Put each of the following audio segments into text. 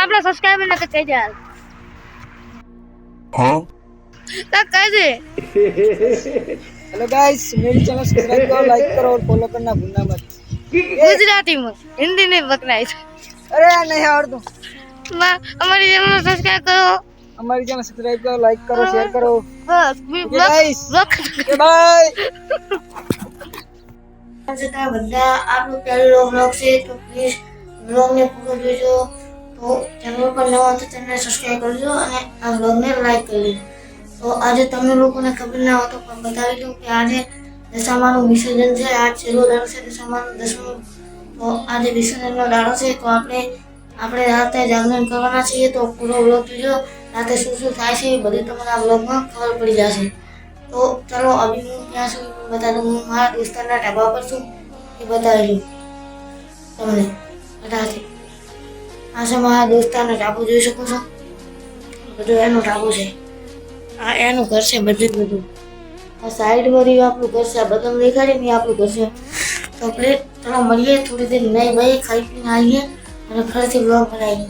આપણા સબસ્ક્રાઇબર ને કહી દે હા? तो कह दे हेलो गाइस मेरी चैनल सब्सक्राइब करो लाइक करो और फॉलो करना भूलना मत गुजराती में हिंदी नहीं बकनाई अरे नहीं और तुम हमारी चैनल सब्सक्राइब करो हमारी चैनल सब्सक्राइब करो लाइक करो शेयर करो बस गाइस बाय बंदा आप लोग प्यारे लोग से तो प्लीज़ लोग ने पूरा जो તો ચેનલ પર નવા તો ચેનલને સબસ્ક્રાઈબ કરજો અને આ બ્લોગને લાઈક કરજો તો આજે તમને લોકોને ખબર ના હોય તો પણ બતાવી દઉં કે આજે દશામાનું વિસર્જન છે. આ છેલ્લો દાડો છે દશામાનું દસમું તો આજે વિસર્જનનો દાડો છે. તો આપણે આપણે રાતે જાગરણ કરવાના છીએ. તો પૂરો બ્લોગ જોજો. રાતે શું શું થાય છે એ બધી તમને આ બ્લોગમાં ખબર પડી જશે. તો ચલો, અભી હું ત્યાં સુધી બતા દઉં. હું મારા દોસ્તારના ઢાબા પર છું. એ બતાવી દઉં તમને. બધાથી આ છે મારા દોસ્તારનો ટાપુ જોઈ શકો છો? બધું એનું ટાપુ છે. આ એનું ઘર છે બધું બધું. આ સાઈડ વળી આપણું ઘર છે, આ બધા દેખાડી ને આપણું ઘર છે. તો આપણે તમે મળીએ, થોડી દેર નહીં ભાઈ ખાઈ પીને આવીએ અને ફરીથી બ્લોગ બનાવીએ.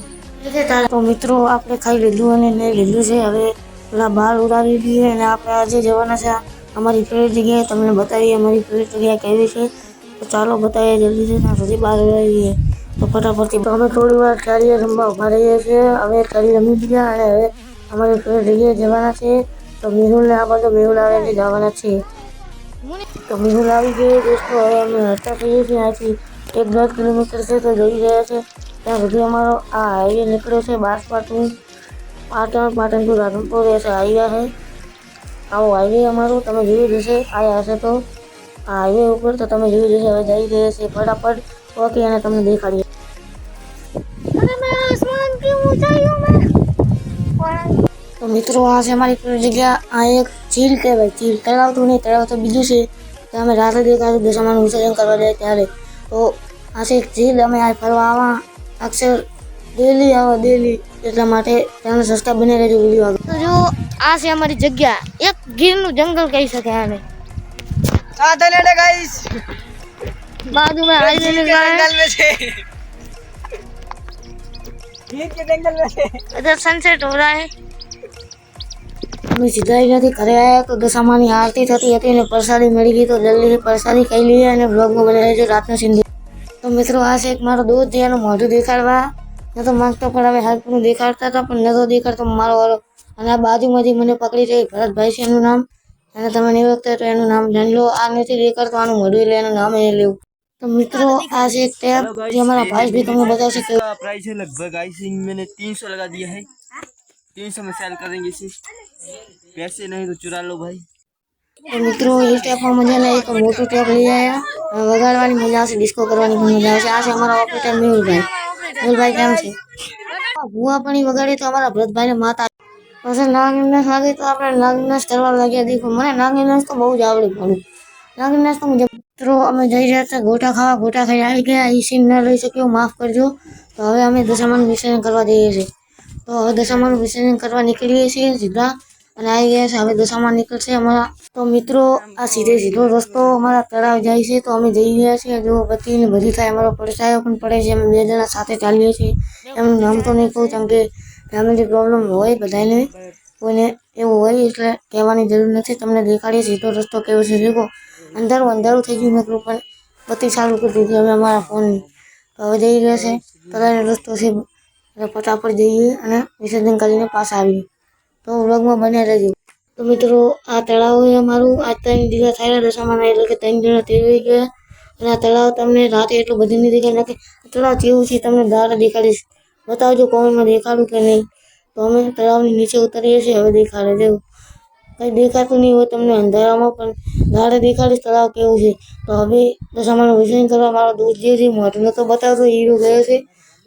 તો મિત્રો, આપણે ખાઈ લીધું અને નહીં લીધું છે. હવે પેલા બહાર ઉડાવી દઈએ અને આપણે આજે જવાના છે અમારી ફેવરેટ જગ્યાએ. તમને બતાવીએ અમારી ફેવરેટ જગ્યા કેવી છે. તો ચાલો બતાવીએ જલ્દીથી, ત્યાં સુધી બહાર ઉડાવીએ. તો ફટાફટથી અમે થોડી વાર ચાલીએ રમવા ઊભા રહીએ છીએ. હવે ચાલી રમી ગયા અને હવે અમારી ફ્રેન્ડ જગ્યાએ જવાના છે. તો મેહુલને આ બધો મેહુલ આવે જવાના છે. તો મેહુલ આવી ગયો દોસ્તો. હવે અમે હરતા થઈએ છીએ. અહીંથી એક દોઢ કિલોમીટર છે તો જઈ રહ્યા છે. ત્યાં સુધી અમારો આ હાઈવે નીકળ્યો છે બાર પાટણ પાટણ ટુ રાધનપુર એ હાઈવે છે. આવો હાઈવે અમારો. તમે જોયું જશે આવ્યા હશે તો આ હાઈવે ઉપર તો તમે જોયું જશે હવે જઈ રહ્યા છે ફટાફટ. ઓકે અને તમને દેખાડીએ. તો મિત્રો આ છે અમારી જગ્યા. આ એક ઝીલ કહેવાય. ઝીલ તળાવતું નહીં તળાવ તો બીજું છે. કે અમે રાત્રે દેખાતું દશામાનું વિસર્જન કરવા જાય ત્યારે. તો આ છે એક ઝીલ. અમે આ ફરવા આવા. અક્ષર ડેલી આવા ડેલી. એટલા માટે તમને સસ્તા બની રહેજો વીડિયો આગળ. તો જો આ છે અમારી જગ્યા. એક ગીરનું જંગલ કહી શકાય આને. આ ગાઈસ गाइस બાજુમાં હાઈવે નીકળે जंगल में से ये के जंगल में से इधर सनसेट हो रहा है અમે સીધા અહીંયાથી ઘરે આવ્યા તો દશામાની આરતી થતી હતી અને પ્રસાદી મળી ગઈ તો જલ્દીથી પ્રસાદી ખાઈ લઈએ અને બ્લોગમાં બની રહેજો રાતનો સિંધી તો મિત્રો આ છે એક મારો દોસ્ત છે એનું મોઢું દેખાડવા ન તો માંગતો પણ હવે હાથનું દેખાડતા હતા પણ નતો દેખાડતો મારો વાળો અને આ બાજુમાંથી મને પકડી છે ભરતભાઈ છે એનું નામ અને તમે નહીં વખતે તો એનું નામ જાણી લો આ નથી દેખાડતો આનું મોઢું એટલે એનું નામ એ લેવું તો મિત્રો આ છે એક ટેપ જે અમારા ભાઈ બી તમને બતાવશે કે का प्राइस है लगभग आई थिंक मैंने तीन सौ लगा दिया है तीन सौ में सेल करेंगे इसे पैसे नहीं तो चुरा लो भाई તો મિત્રો એ ટેપમાં મજા નહીં એક મોટું ટેપ લઈ આવ્યા હવે વગાડવાની મજા આવશે ડિસ્કો કરવાની પણ મજા આવશે આ છે અમારા ઓપરેટર મેહુલભાઈ મેહુલભાઈ કેમ છે ભૂવા પણ વગાડે તો અમારા ભરતભાઈને માતા પછી નાગિનાશ વાગે તો આપણે નાગિનાશ કરવા લાગ્યા દેખો મને નાગિનાશ તો બહુ જ આવડે ઘણું નાગિનાશ તો મુજબ મિત્રો, અમે જઈ રહ્યા હતા ગોટા ખાવા. ગોટા ખાઈ આવી ગયા. એ સીન ન લઈ શક્યો. માફ કરજો. તો હવે અમે દશામાનું વિસર્જન કરવા જઈએ છીએ. તો હવે દશામાનું વિસર્જન કરવા નીકળીએ છીએ સીધા અને આવી ગયા છે. હવે દશામાં નીકળશે અમારા. તો મિત્રો, આ સીધે સીધો રસ્તો અમારા તળાવ જાય છે. તો અમે જઈ રહ્યા છીએ. જો બધી ને બધી થાય, અમારો પડછાયો પણ પડે છે. અમે બે જણા સાથે ચાલીએ છીએ. એમનું નામ તો નહીં કહું, કેમ કે ફેમિલી પ્રોબ્લેમ હોય બધાને. કોઈને એવું હોય એટલે કહેવાની જરૂર નથી. તમને દેખાડીએ સીધો રસ્તો કેવો છે દેખો અંધારું અંધારું થઈ ગયું નકરું પણ બત્તી ચાલુ કરી દીધી. અમે અમારા ફોનની તો હવે જઈ રહ્યા છે. પોતાનો રસ્તો છે ફટાફટ જઈએ અને વિસર્જન કરીને પાસ આવીએ તો વ્લોગમાં બને રહેજો. તો મિત્રો, આ તળાવ અમારું આ ત્રણ દિવસ થયેલા દશામાં એટલે કે ત્રણ જણા તેરવી ગયા. અને આ તળાવ તમને રાતે એટલું બધું નહીં દેખાય. નથી તળાવ કેવું છે, તમને દાળ દેખાડીશ. બતાવજો કોમેન્ટમાં દેખાડું કે નહીં. તો અમે તળાવની નીચે ઉતરીએ છીએ, હવે દેખાડે. દેવું કંઈ દેખાતું નહીં હોય તમને અંધારામાં, પણ દાડે દેખાડીશ તળાવ કેવું છે? તો હવે દશામાનું વિસર્જન કરવા મારો દોસ્ત જે છે મોઢું તો બતાવતો હીરો ગયો છે.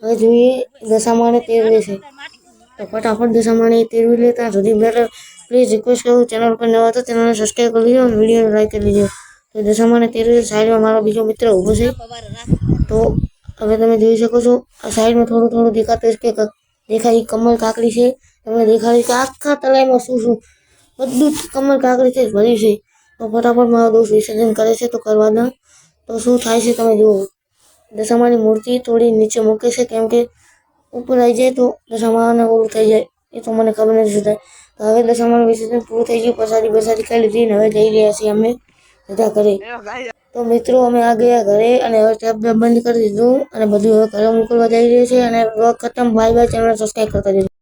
હવે જોઈએ દશામાને તેરવે છે. તો ફટાફટ દશામાને તેરવી લેતા સુધી બેટર પ્લીઝ રિક્વેસ્ટ કરું ચેનલ પર નવા તો ચેનલને સબસ્ક્રાઈબ કરી લીજો અને વિડીયોને લાઈક કરી લીજો. તો દશામાને તેરવી સાઈડમાં મારો બીજો મિત્ર ઊભો છે. તો હવે તમે જોઈ શકો છો, આ સાઈડમાં થોડું થોડું દેખાતું છે કે દેખાય કમલ કાકડી છે. તમને દેખાડી કે આખા તળાવમાં શું શું બધું જ કમળ કાકડીથી જ ભર્યું છે. તો ફટાફટ મારો દોષ વિસર્જન કરે છે તો કરવાના. તો શું થાય છે તમે જુઓ. દશામાની મૂર્તિ થોડી નીચે મૂકે છે કેમ કે ઉપર આવી જાય તો દશામાને ઓલું થઈ જાય. એ તો મને ખબર નથી સુધાય તો હવે દશામાનું વિસર્જન પૂરું થઈ ગયું. પ્રસાદી પ્રસાદી ખાઈ લીધી હવે જઈ રહ્યા છીએ અમે બધા ઘરે. તો મિત્રો, અમે આ ગયા ઘરે અને હવે ટેપ બંધ કરી દીધું અને બધું હવે ઘરે મોકલવા જઈ રહ્યા છે અને ખતમ. બાય બાય ચેનલ સબસ્ક્રાઈબ કરતા જજો